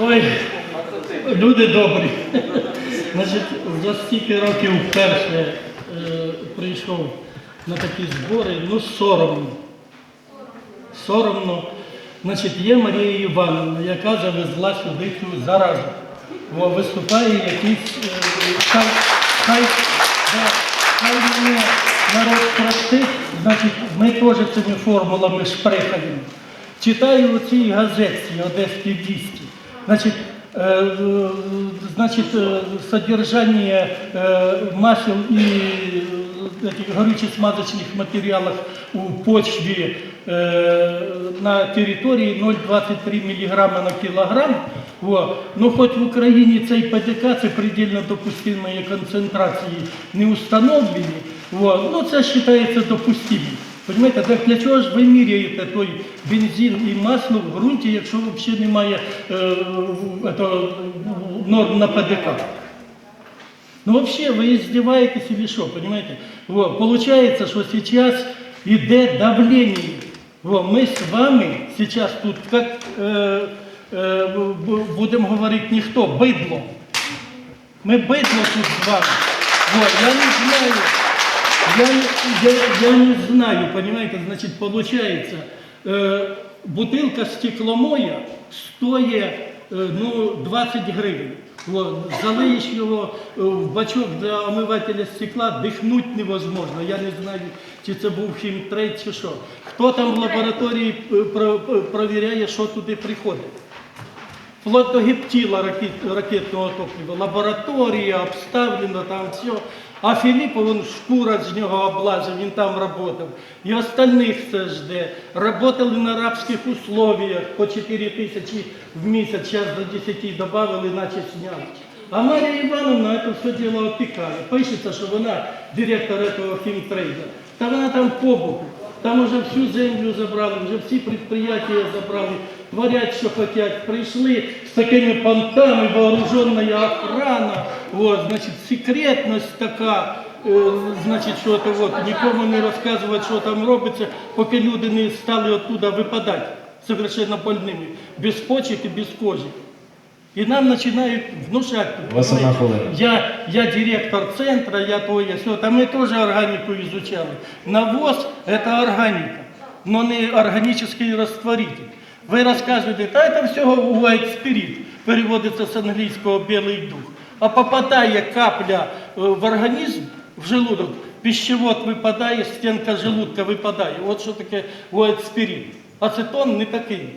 Ой, люди добрі. Значить, за стільки років вперше е, прийшов на такі збори, ну соромно. Соромно. Значить, є Марія Івановна, яка завезла сюди цю заразу. О, виступає якийсь е, хай, народ простить, значить, ми теж цими формулами шпрехаємо. Читаю у газетці Одеській вісті Значить, э, э, значит, э, содержание э, масел и э, этих горюче-смазочных материалов у почве э, на территории 0,23 мг на килограмм. Во. Ну, хоть в Україні цей ПДК, це предельно допустимої концентрації не установлені, во. ну це вважається допустимим. Понимаєте, так для чого ж ви міряєте той бензин і масло в ґрунті, якщо взагалі немає е, в- ето, норм на ПДК? Ну вообще вы издеваетесь или что, понимаете? Вот, получается, что сейчас идет давление. Вот, мы с вами сейчас тут как э, э, б- будем говорить не кто, быдло. Мы быдло тут с вами. Вот, я не знаю, я, не- я, я не знаю, понимаете, значит, получается, э, бутылка стекломоя стоит э, ну, 20 гривень. Вот, залиєш його е, в бачок для омивателя стекла, дихнути невозможно. Я не знаю, чи це був хімтрейд, чи що. Хто там в лабораторії е, про- про- провіряє, що туди приходить. Вплоть до гептила ракет, ракетного топлива, лабораторія обставлена, там все. А Філіпов, він шкура з нього облазив, він там працював. І остальних це жде. Работали на рабських условиях по 4 тисячі в місяць, зараз до 10 додали, наче зняли. А Марія Івановна це все діло опікає. Пишеться, що вона директор цього хімтрейда. Та вона там побуку. Там уже всю землю забрали, вже всі підприємства забрали, творять, що хочуть. Прийшли з такими понтами, вооруженная охрана, вот, значить, секретність така, е, значить, що то от, нікому не розказувати, що там робиться, поки люди не стали оттуда випадати совершенно больними, без почек і без кожи. І нам починають внушати. Я, я директор центра, я то, я все. Там мы тоже органику изучали. Навоз – это органика, но не органический растворитель. Ви розказуєте, та це всього white spirit, переводиться з англійського білий дух. А попадає капля е, в організм, в желудок, пищевод випадає, стінка желудка випадає. От що таке spirit. Ацетон не такий.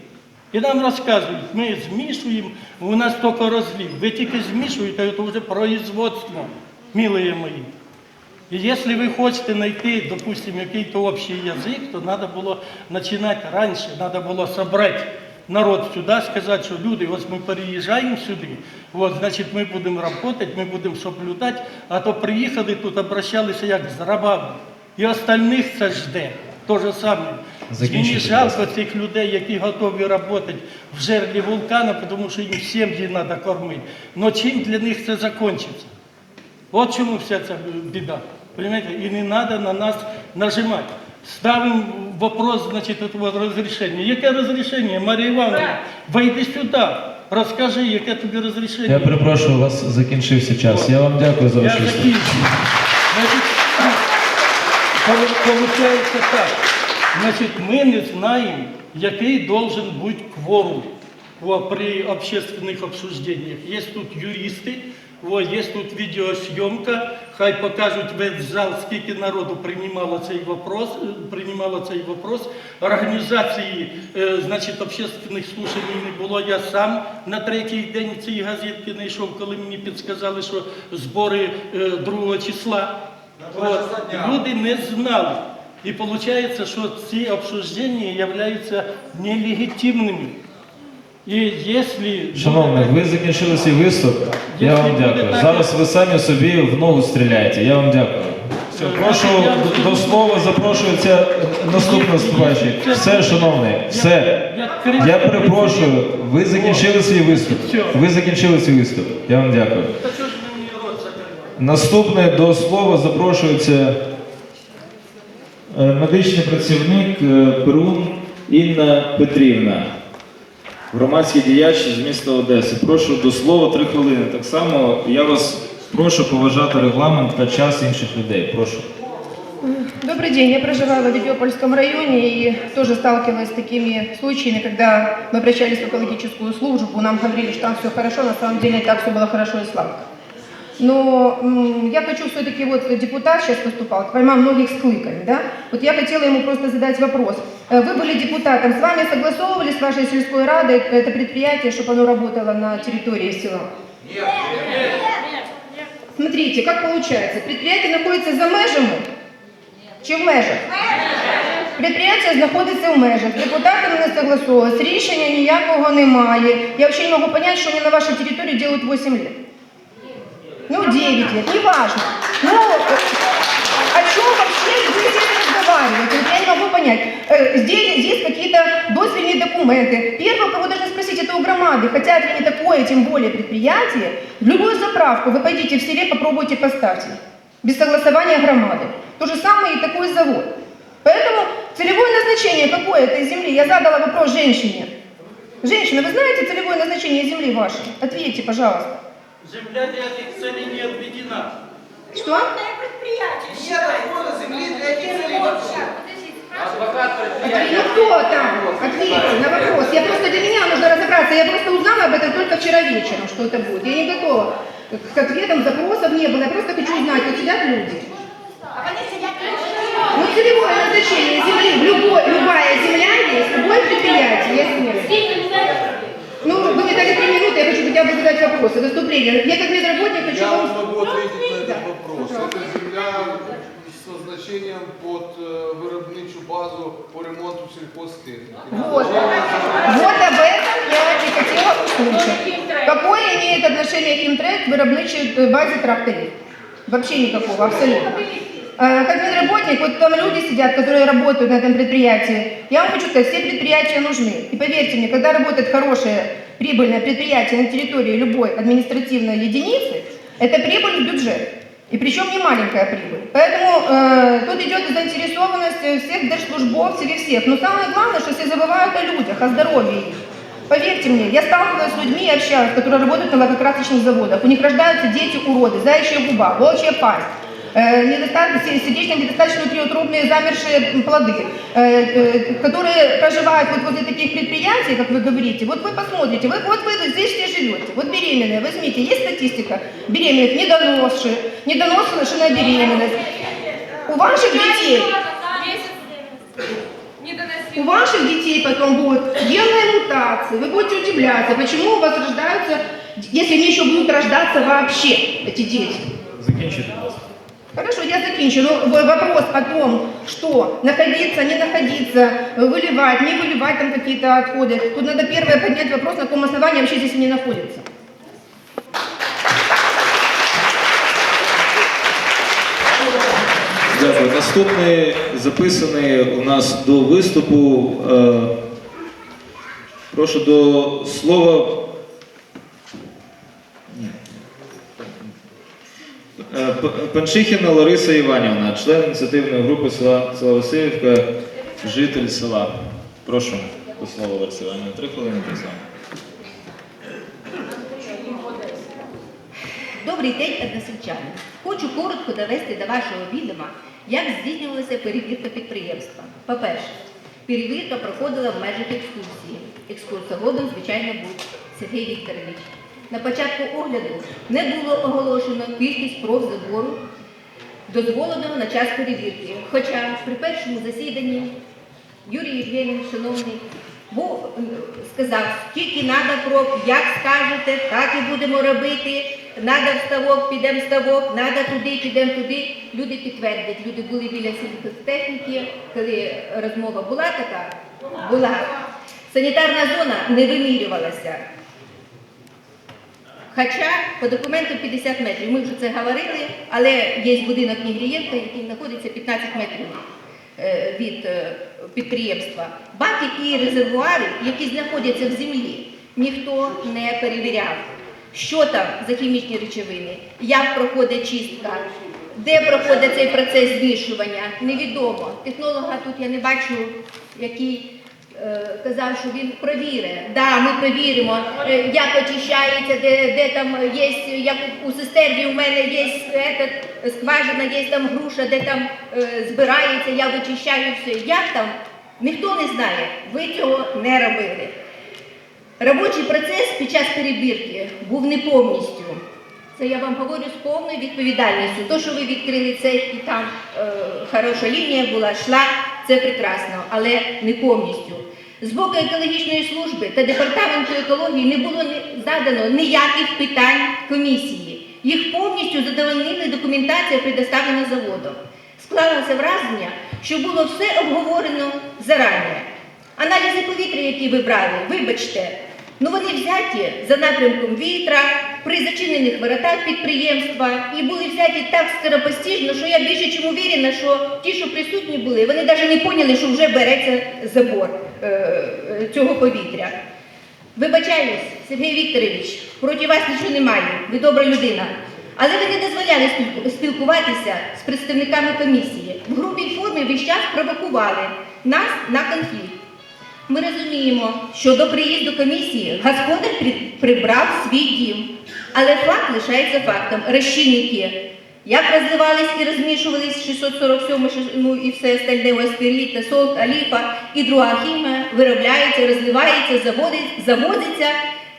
І нам розказують, ми змішуємо, у нас тільки розлив. Ви тільки змішуєте, це вже производство, милые мої. И если вы хотите найти, допустим, какой-то общий язык, то надо было начинать раньше, надо было собрать народ сюда, сказать, что люди, вот мы переезжаем сюда, вот, значит, мы будем работать, мы будем соблюдать, а то приехали тут, обращались как с рабами. И остальных це жде. То же саме. Мені жалко цих людей, які готові працювати в жерлі вулкана, тому що їм сім'ї треба кормити. Но чим для них це закінчиться? От чому вся ця біда? Понимаете? І не треба на нас нажимати. Ставимо вопрос, значить, этого розрішення. Яке розрішення? Марія Івановна, вийди сюди, розкажи, яке тобі розрішення. Я перепрошую, у вас закінчився час. Я вам дякую за Я вашу виступ. закінчу. Значить, полу- Получається так. Значить, ми не знаємо, який должен бути кворум во, при общественных обсуждениях. Є тут юристи, во, є тут відеосйомка, хай покажуть весь зал, скільки народу приймало цей вопрос, е, приймало цей вопрос. Організації, е, значить, общественних слушань не було. Я сам на третій день цієї газетки знайшов, коли мені підсказали, що збори е, 2 числа. От, люди не знали. І виходить, що ці обсуждення являються нелегітимними. І якщо Шановний, ви закінчили свій виступ. Я Якщо вам дякую. так, Зараз ви самі собі в ногу стріляєте. Я вам дякую. Все, прошу до- слова запрошується наступний виступаючий. Все, шановний, все. Я перепрошую, ви закінчили свій виступ. Ви закінчили свій виступ. Я вам дякую. Наступне до слова запрошується е, медичний працівник е, Перун Інна Петрівна. Громадський діяч з міста Одеси. Прошу до слова три хвилини. Так само я вас прошу поважати регламент та час інших людей. Прошу. Добрый день, я проживаю в Авидиопольском районе и тоже сталкивалась с такими случаями, когда мы обращались в экологическую службу, нам говорили, что там все хорошо, на самом деле не так все было хорошо и сладко. Но м, я хочу все-таки, вот депутат сейчас выступал, поймал многих с клыками, да? Вот я хотела ему просто задать вопрос. Э, Вы были депутатом, с вами согласовывали с вашей сельской радой это предприятие, чтобы оно работало на территории села? Смотрите, как получается. Предприятие находится за межами, чи в межах? Предприятие знаходиться в межах. Депутати не согласовувалися, рішення ніякого немає. Я взагалі не можу понять, що вони на вашій території делают 8 лет. Ну, 9 лет, неважно. Ну, э, о чем вообще здесь разговаривать? Я не могу понять. Э, Здесь, здесь какие-то дозвельные документы. Первое, кого должны спросить, это у громады. Хотят ли они такое, тем более предприятие, любую заправку вы пойдите в селе, попробуйте поставьте. Без согласования громады. То же самое и такой завод. Поэтому целевое назначение какое этой земли? Я задала вопрос женщине. Женщина, вы знаете целевое назначение земли вашей? Ответьте, пожалуйста. Земля для этих целей не отведена. Что? Нет отвода земли для этих целей вообще. Ну кто там? Ответьте на вопрос. Я просто для меня нужно разобраться. Я просто узнала об этом только вчера вечером, что это будет. Я не готова. К ответам запросов не было. Я просто хочу узнать, вот сидят люди. Ну, целевое назначение земли, любой, любая земля есть, любое предприятие есть земля. Дали три минуты, я хочу хотя бы задать вопросы, выступление. Я как медработник хочу Я вам... могу ответить на этот вопрос. Это земля с назначением под э, виробничу базу по ремонту сельхозтехники. Вот. Вот об этом я и хотела услышать. Какое имеет отношение Химтрек к виробничей э, базе тракторів? Вообще никакого, абсолютно. Э, Как медработник, вот там люди сидят, которые работают на этом предприятии. Я вам хочу сказать, все предприятия нужны. И поверьте мне, когда работает хорошее прибыльное предприятие на территории любой административной единицы, это прибыль в бюджет. И причем не маленькая прибыль. Поэтому э, тут идет заинтересованность всех держслужбовцев и всех. Но самое главное, что все забывают о людях, о здоровье их. Поверьте мне, я сталкивалась с людьми и общалась, которые работают на лакокрасочных заводах. У них рождаются дети-уроды, заячья губа, волчья пасть. Э, сердечно недостаточно внутриутробные замершие плоды, э, э, которые проживают вот возле таких предприятий, как вы говорите. Вот вы посмотрите, вы, вот вы здесь все живете, вот беременные, возьмите, есть статистика беременных, недоносших, недоношенная беременность. У ваших детей у ваших детей потом будут генные мутации, вы будете удивляться, почему у вас рождаются, если они еще будут рождаться вообще, эти дети. Закінчуйте, будь ласка. Хорошо, я закінчу. Ну, в- вопрос о том, что находиться, не находиться, выливать, не выливать там какие-то отходы. Тут надо первое поднять вопрос, на каком основании вообще здесь они находятся. Дякую. Наступний записаний у нас до виступу. Е, прошу до слова. Панчихіна Лариса Іванівна, член ініціативної групи села, села Васильівка, житель села. Прошу до слова Лариса Іванівна. Три хвилини так само. Добрий день, односельчани. Хочу коротко довести до вашого відома, як здійснювалася перевірка підприємства. По-перше, перевірка проходила в межах екскурсії. Екскурсоводом, звичайно, був Сергій Вікторович. На початку огляду не було оголошено кількість проб забору, дозволеного на час перевірки. Хоча при першому засіданні Юрій Євгенійович, шановний, був, сказав, скільки треба проб, як скажете, так і будемо робити. Надо в ставок, підемо в ставок, надо туди, підемо туди. Люди підтвердять, люди були біля сільхозтехніки, коли розмова була така, була. Санітарна зона не вимірювалася. Хоча по документу 50 метрів, ми вже це говорили, але є будинок Нігрієнка, який знаходиться 15 метрів е, від е, підприємства. Баки і резервуари, які знаходяться в землі, ніхто не перевіряв. Що там за хімічні речовини, як проходить чистка, де проходить цей процес змішування, невідомо. Технолога тут я не бачу, який казав, що він провірить. Да, ми провіримо, е, як очищається, де, де там є, як у сестерні у мене є скважина, є там груша, де там е, збирається, я вичищаю все. Як там? Ніхто не знає. Ви цього не робили. Робочий процес під час перевірки був не повністю. Це я вам говорю з повною відповідальністю. То, що ви відкрили це і там е, хороша лінія була, йшла, це прекрасно, але не повністю. З боку екологічної служби та департаменту екології не було задано ніяких питань комісії. Їх повністю задовольнили документація, предоставлена заводом. Склалося враження, що було все обговорено зарані. Аналізи повітря, які ви брали, вибачте, ну вони взяті за напрямком вітра при зачинених воротах підприємства і були взяті так скоропостіжно, що я більше чим увірена, що ті, що присутні були, вони навіть не поняли, що вже береться забор е, е, цього повітря. Вибачаюсь, Сергій Вікторович, проти вас нічого немає, ви добра людина. Але ви не дозволяли спілкуватися з представниками комісії. В грубій формі весь час провокували нас на конфлікт. Ми розуміємо, що до приїзду комісії господар прибрав свій дім, але факт лишається фактом. Розчинники як розливались і розмішувались 647 ну і все остальне аспіріта, солт, аліфа і друга хімія виробляється, розливається, заводить, завозиться.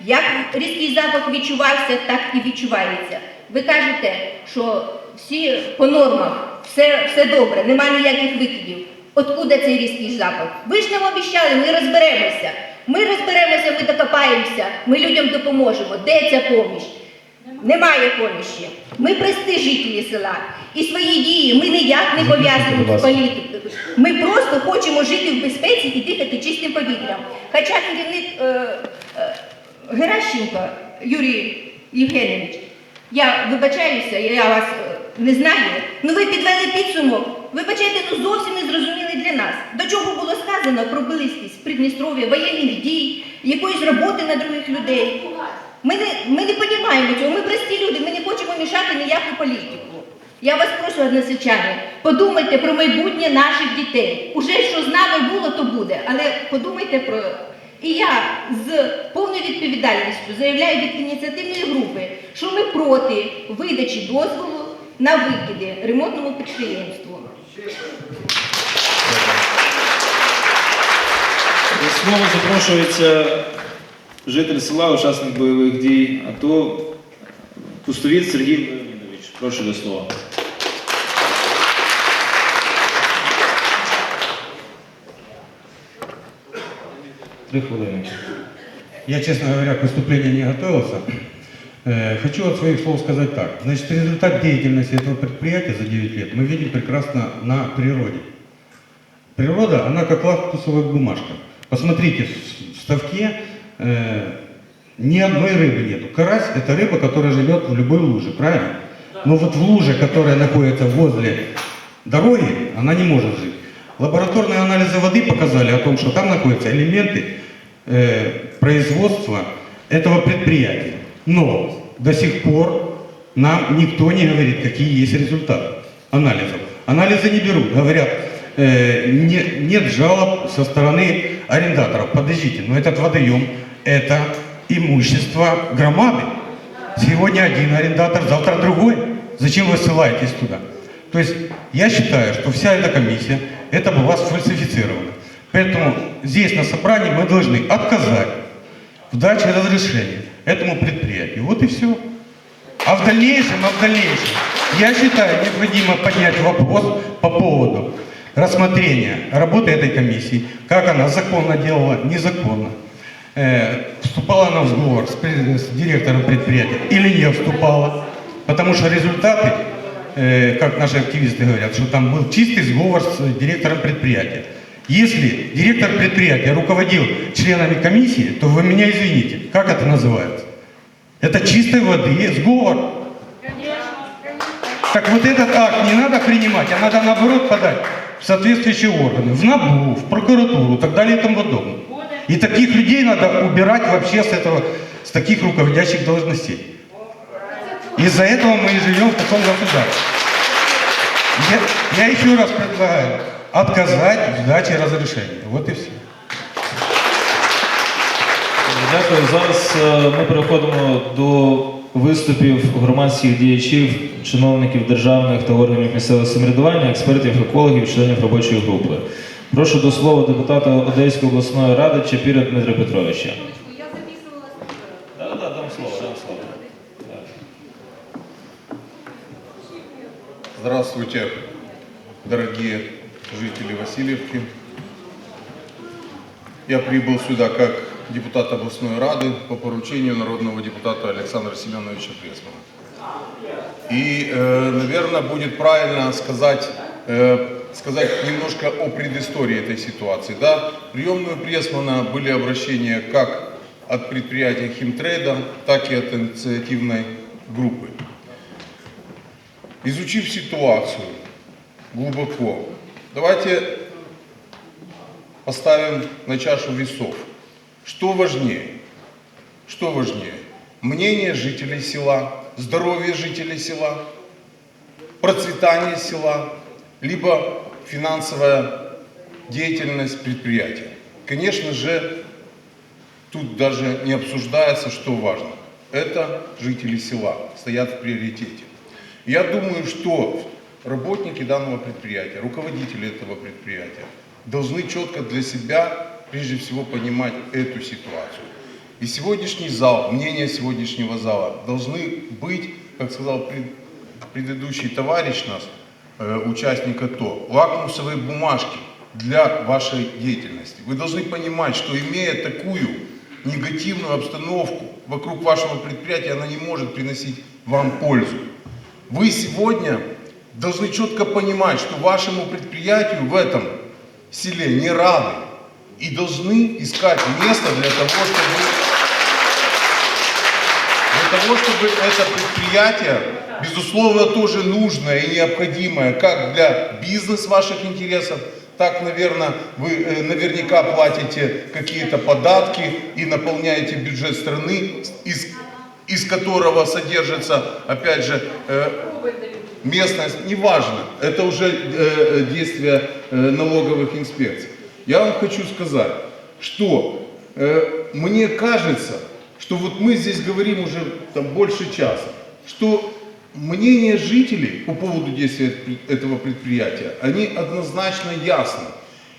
Як різкий запах відчувався, так і відчувається. Ви кажете, що всі по нормах, все, все добре, немає ніяких викидів. Откуда цей різкий запах? Ви ж нам обіцяли, ми розберемося. Ми розберемося, ми докопаємося, ми людям допоможемо. Де ця поміч? Немає помічі. Ми прості жителі села. І свої дії ми ніяк не пов'язуємо з політикою. Ми просто хочемо жити в безпеці і дихати чистим повітрям. Хоча керівник е, е, Геращенко Юрій Євгенович, я вибачаюся, я вас е, не знаю. Ну ви підвели підсумок. Вибачайте, ну зовсім не зрозуміли для нас. До чого було сказано про близькість Придністров'я, воєнних дій, якоїсь роботи на других людей. Ми не, ми не розуміємо цього, ми прості люди, ми не хочемо мішати ніяку політику. Я вас прошу, односельчани, подумайте про майбутнє наших дітей. Уже що з нами було, то буде. Але подумайте про. І я з повною відповідальністю заявляю від ініціативної групи, що ми проти видачі дозволу на викиди ремонтному підприємству. До слова запрошується житель села, учасник бойових дій, а то Пустовіт Сергій Леонідович. Прошу до слова. Три хвилини. Я, честно говоря, к выступлению не готовился. Э, Хочу от своих слов сказать так. Значит, результат деятельности этого предприятия за 9 лет мы видим прекрасно на природе. Природа, она как лакмусовая бумажка. Посмотрите, в в ставке э, ни одной рыбы нету. Карась – это рыба, которая живет в любой луже, правильно? Но вот в луже, которая находится возле дороги, она не может жить. Лабораторные анализы воды показали о том, что там находятся элементы э, производства этого предприятия. Но до сих пор нам никто не говорит, какие есть результаты анализов. Анализы не берут, говорят, нет жалоб со стороны арендаторов. Подождите, но этот водоем – это имущество громады. Сегодня один арендатор, завтра другой. Зачем вы ссылаетесь туда? То есть я считаю, что вся эта комиссия, это была сфальсифицирована. Поэтому здесь на собрании мы должны отказать в даче разрешения этому предприятию. Вот и все. А в дальнейшем, а в дальнейшем, я считаю, необходимо поднять вопрос по поводу рассмотрения работы этой комиссии, как она законно делала, незаконно. Э, вступала она в сговор с, с директором предприятия или не вступала, потому что результаты, э, как наши активисты говорят, что там был чистый сговор с директором предприятия. Если директор предприятия руководил членами комиссии, то вы меня извините, как это называется? Это чистой воды сговор. Так вот этот акт не надо принимать, а надо наоборот подать в соответствующие органы, в НАБУ, в прокуратуру и так далее и тому подобное. И таких людей надо убирать вообще с этого, с таких руководящих должностей. Из-за этого мы и живем в таком государстве. Я, я еще раз предлагаю отказать в даче разрешения. Вот и все. Дякую. Зараз ми переходимо до виступів громадських діячів, чиновників державних та органів місцевого самоврядування, експертів, екологів, членів робочої групи. Прошу до слова депутата Одеської обласної ради Чапіра Дмитра Петровича. Я записувала Да, да, дам слово, дам слово. Здравствуйте, дорогие жители Васильевки. Я прибыл сюда как депутат областной рады по поручению народного депутата Александра Семеновича Пресмана. И, э, наверное, будет правильно сказать, э, сказать немножко о предыстории этой ситуации. Да, приемную Пресмана были обращения как от предприятия Химтрейда, так и от инициативной группы. Изучив ситуацию глубоко, давайте поставим на чашу весов. Что важнее? Что важнее? Мнение жителей села, здоровье жителей села, процветание села, либо финансовая деятельность предприятия. Конечно же, тут даже не обсуждается, что важно. Это жители села стоят в приоритете. Я думаю, что работники данного предприятия, руководители этого предприятия должны четко для себя, прежде всего, понимать эту ситуацию. И сегодняшний зал, мнение сегодняшнего зала должны быть, как сказал пред- предыдущий товарищ нас, э, участник АТО, лакмусовые бумажки для вашей деятельности. Вы должны понимать, что имея такую негативную обстановку вокруг вашего предприятия, она не может приносить вам пользу. Вы сегодня должны четко понимать, что вашему предприятию в этом селе не рады и должны искать место для того, чтобы для того, чтобы это предприятие, безусловно, тоже нужное и необходимое как для бизнес ваших интересов, так, наверное, вы э, наверняка платите какие-то податки и наполняете бюджет страны, из, из которого содержится, опять же, э, местность, неважно, это уже э, действия э, налоговых инспекций. Я вам хочу сказать, что э, мне кажется, что вот мы здесь говорим уже там, больше часа, что мнение жителей по поводу действия этого предприятия, они однозначно ясны.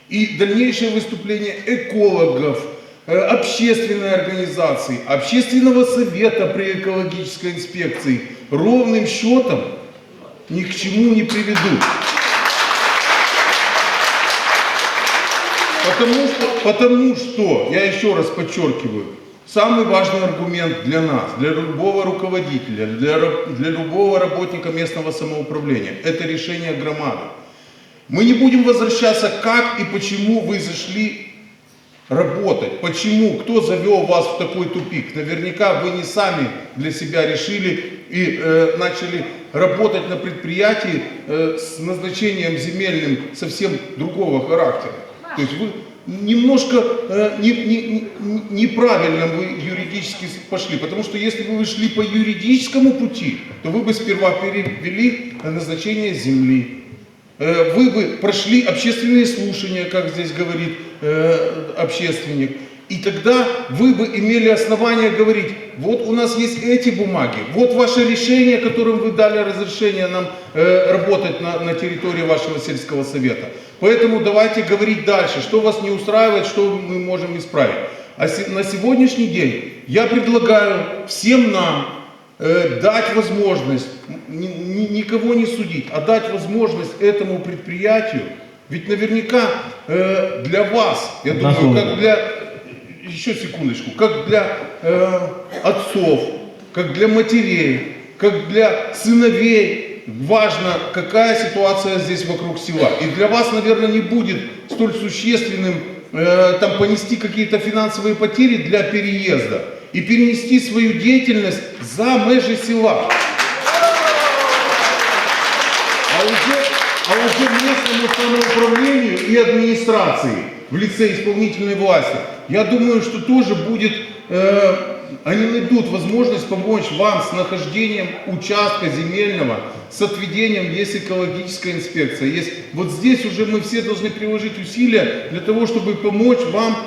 И дальнейшее выступление экологов, э, общественной организации, общественного совета при экологической инспекции ровным счетом ни к чему не приведут. Потому что, потому что, я еще раз подчеркиваю, самый важный аргумент для нас, для любого руководителя, для, для любого работника местного самоуправления, это решение громады. Мы не будем возвращаться, как и почему вы зашли работать. Почему? Кто завел вас в такой тупик? Наверняка вы не сами для себя решили и э, начали работать на предприятии э, с назначением земельным совсем другого характера. То есть вы немножко э, не- не- не- неправильно вы юридически пошли, потому что если бы вы шли по юридическому пути, то вы бы сперва перевели на назначение земли, Э, вы бы прошли общественные слушания, как здесь говорит э, общественник, и тогда вы бы имели основания говорить, вот у нас есть эти бумаги, вот ваше решение, которым вы дали разрешение нам э, работать на, на территории вашего сельского совета. Поэтому давайте говорить дальше, что вас не устраивает, что мы можем исправить. А на сегодняшний день я предлагаю всем нам э, дать возможность, ни- ни- никого не судить, а дать возможность этому предприятию, ведь наверняка э, для вас, я думаю, Нахуй. как для, еще секундочку, как для э, отцов, как для матерей, как для сыновей, важно, какая ситуация здесь вокруг села. И для вас, наверное, не будет столь существенным э, там понести какие-то финансовые потери для переезда и перенести свою деятельность за межи села. А уже, а уже местному самоуправлению и администрации в лице исполнительной власти, я думаю, что тоже будет, э, они найдут возможность помочь вам с нахождением участка земельного, с отведением, есть экологическая инспекция, есть, вот здесь уже мы все должны приложить усилия для того, чтобы помочь вам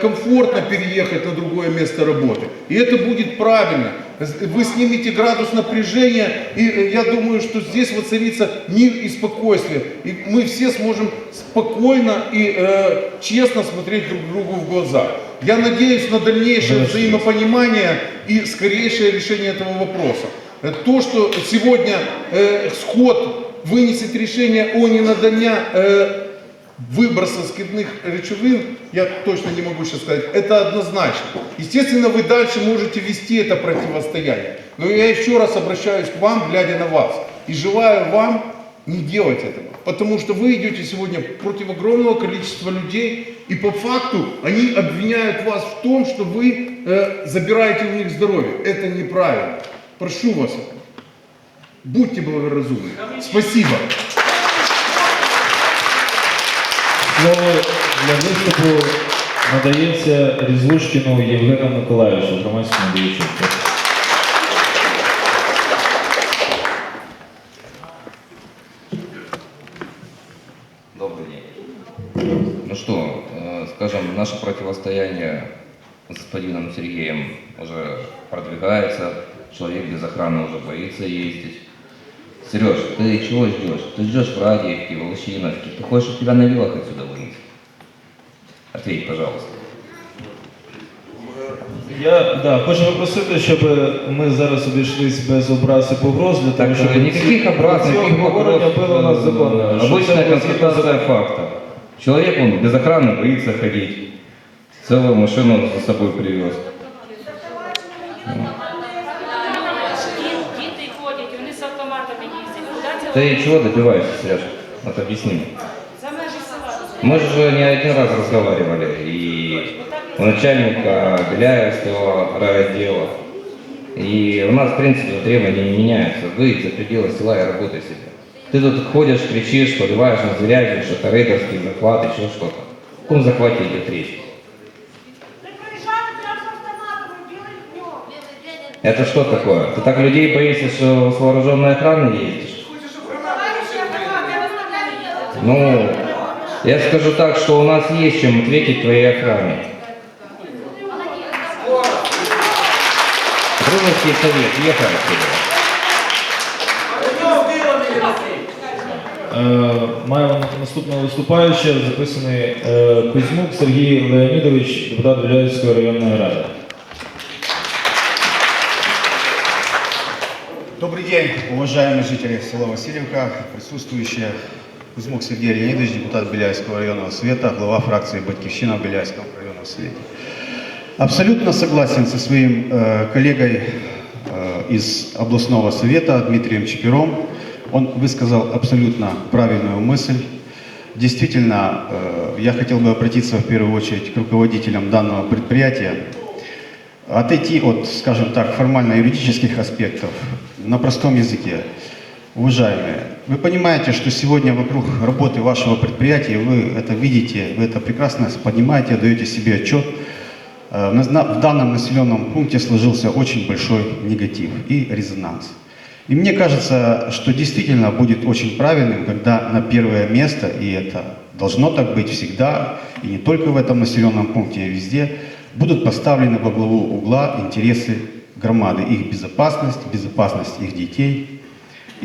комфортно переехать на другое место работы. И это будет правильно. Вы снимете градус напряжения, и э, я думаю, что здесь воцарится мир и спокойствие. И мы все сможем спокойно и э, честно смотреть друг другу в глаза. Я надеюсь на дальнейшее взаимопонимание и скорейшее решение этого вопроса. Э, То, что сегодня э, сход вынесет решение о ненадання э, выброса скидных речевин, я точно не могу сейчас сказать, это однозначно. Естественно, вы дальше можете вести это противостояние. Но я еще раз обращаюсь к вам, глядя на вас, и желаю вам не делать этого. Потому что вы идете сегодня против огромного количества людей, и по факту они обвиняют вас в том, что вы э, забираете у них здоровье. Это неправильно. Прошу вас, будьте благоразумны. Спасибо. Слово для виступу надається Різлушкіну Євгену Миколаївичу, громадському діячу. Добрый день. Ну что, э, скажем, наше противостояние с господином Сергеем уже продвигается. Человек без охраны уже боится ездить. Сереж, ты чего ждешь? Ты ждешь в Радиевке, в Волощиновке. Ты хочешь, чтобы тебя на вилах отсюда вынесли? Ответь, пожалуйста. Я да, хочу попросити, щоб ми зараз обійшлись без образ і погроз, для того, Так щоб что никаких образ, ці никаких обговорення вопросов. було у нас законно. Щоб це Обычная було констатация факта. Человек, он без охраны боится ходить. Целую машину за собой привез. Ты чего добиваешься, Сереж? Вот объясни мне. Мы же не один раз разговаривали и у начальника Беляевского райотдела. И у нас, в принципе, требования не меняются. Выйдь за пределы села и работай себе. Ты тут ходишь, кричишь, поливаешь на зрязи, что-то рейдерский захват, еще что-то. О каком захвате идет речь? Это что такое? Ты так людей боишься, что с вооруженной охраной ездишь? Ну, я скажу так, что у нас есть чем ответить твоей охране. Дружеский совет, ехай отсюда. Е, Маємо наступного виступаючого, записаний е, Кузьмук Сергій Леонідович, депутат Біляївської районної ради. Добрый день, уважаемые жители села Васильевка, присутствующие Кузьмук Сергей Леонидович, депутат Беляевского районного совета, глава фракции «Батьковщина» в Беляевском районном совете. Абсолютно согласен со своим э, коллегой э, из областного совета Дмитрием Чепером. Он высказал абсолютно правильную мысль. Действительно, э, я хотел бы обратиться в первую очередь к руководителям данного предприятия, отойти от, скажем так, формально-юридических аспектов на простом языке. Уважаемые, вы понимаете, что сегодня вокруг работы вашего предприятия, вы это видите, вы это прекрасно понимаете, даете себе отчет, э, в данном населенном пункте сложился очень большой негатив и резонанс. И мне кажется, что действительно будет очень правильным, когда на первое место, и это должно так быть всегда, и не только в этом населенном пункте, а везде, будут поставлены во главу угла интересы громады, их безопасность, безопасность их детей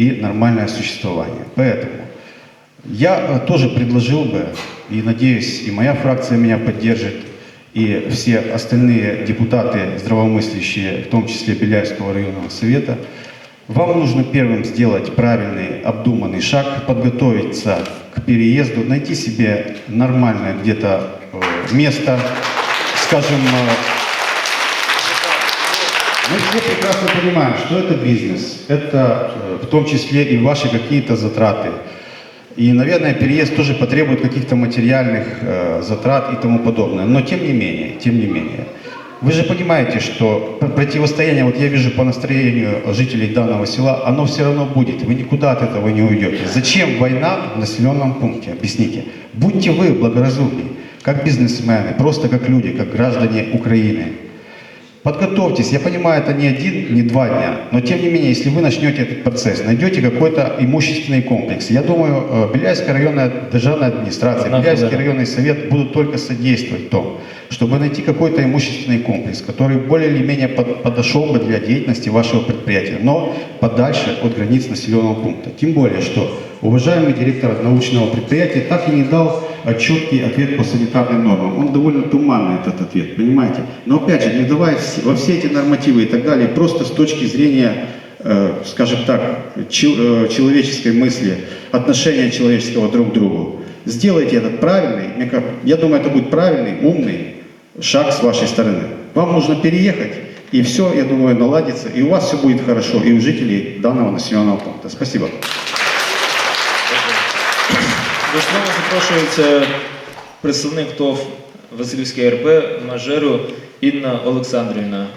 и нормальное существование. Поэтому я э, тоже предложил бы, и надеюсь, и моя фракция меня поддержит, и все остальные депутаты здравомыслящие, в том числе Беляевского районного совета, вам нужно первым сделать правильный, обдуманный шаг, подготовиться к переезду, найти себе нормальное где-то э, место, скажем, э, мы все прекрасно понимаем, что это бизнес, это э, в том числе и ваши какие-то затраты. И, наверное, переезд тоже потребует каких-то материальных э, затрат и тому подобное. Но тем не менее, тем не менее, вы же понимаете, что пр- противостояние, вот я вижу по настроению жителей данного села, оно все равно будет. Вы никуда от этого не уйдете. Зачем война в населенном пункте? Объясните. Будьте вы благоразумны, как бизнесмены, просто как люди, как граждане Украины. Подготовьтесь, я понимаю, это не один, не два дня, но тем не менее, если вы начнете этот процесс, найдете какой-то имущественный комплекс, я думаю, э, Беляевская районная державная администрация, хвилина. районный совет будут только содействовать в том, чтобы найти какой-то имущественный комплекс, который более или менее под- подошел бы для деятельности вашего предприятия, но подальше от границ населенного пункта. Тем более, что уважаемый директор научного предприятия так и не дал четкий ответ по санитарным нормам. Он довольно туманный, этот ответ, понимаете? Но опять же, не вдаваясь в- во все эти нормативы и так далее, просто с точки зрения э, скажем так, э, человеческой мысли, отношения человеческого друг к другу. Сделайте этот правильный, я думаю, это будет правильный, умный шаг с вашей стороны. Вам нужно переехать, и все, я думаю, наладится, и у вас все будет хорошо, и у жителей данного населенного пункта. Спасибо. До слова запрошується представник ТОВ Васильівське РП Мажеру Інна Олександрівна.